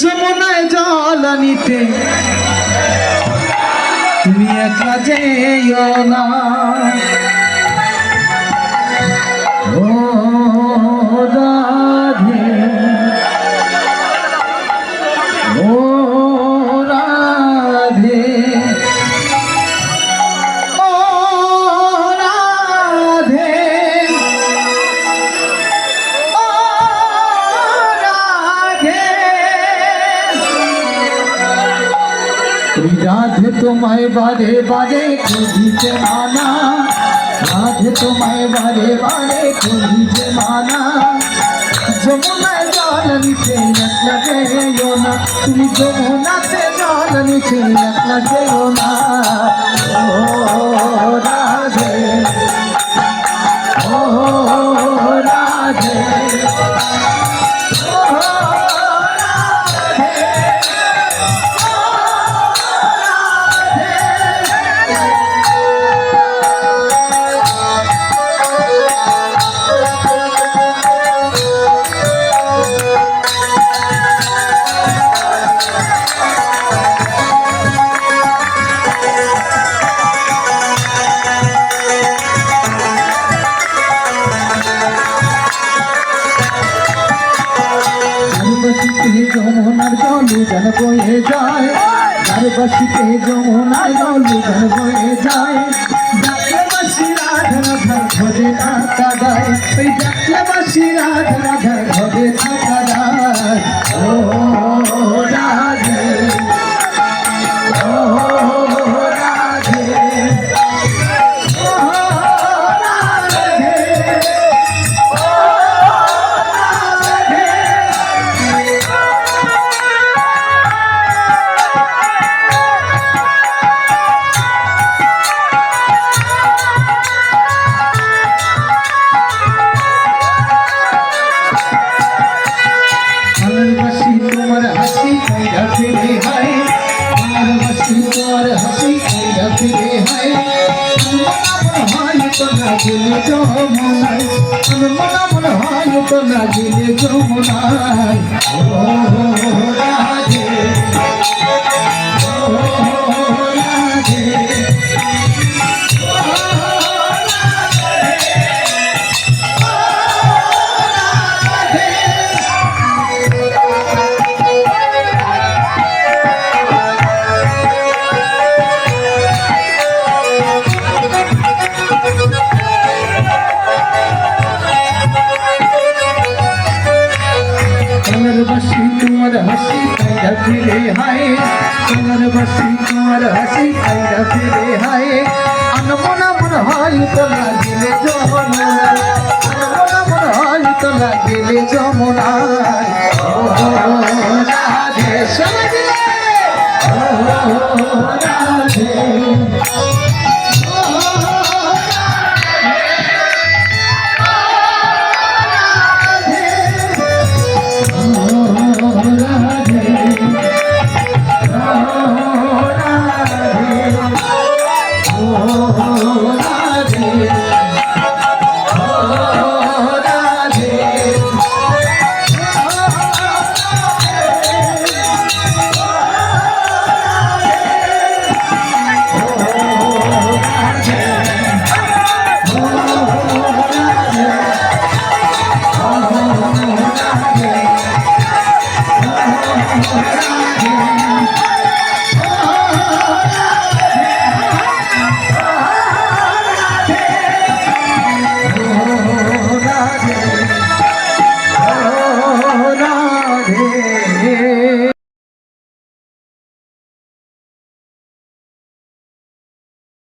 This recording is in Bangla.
যমুনায় জল নিতে তুমি একলা যেও না। রাধে তোমায় বারে বারে খুঁজিতে মানা। রাধে তোমায় বারে বারে খুঁজিতে মানা। যমুনায় জল নিচে একলা যেও না। তুমি যমুনাতে জল নিচে একলা যেও না। যেন বয়ে যায় চারপাশিতে যমুনায় জল যেন বয়ে যায় ডাকলে বাসি রাধা রাধা ভজে না কাদায় ওই ডাকলে রাধা রাধা তো না গেলে যমুনায় মন মন হয় তো না গেলে যমুনায় ফিরে হায় কলর বসি তোমার হাসি কাইরা ফিরে হায়। আনমনা মন হয় তো লাগিলে যমুনায় আনমনা মন হয় তো লাগিলে যমুনায় ও রাধে মিলে ও রাধে।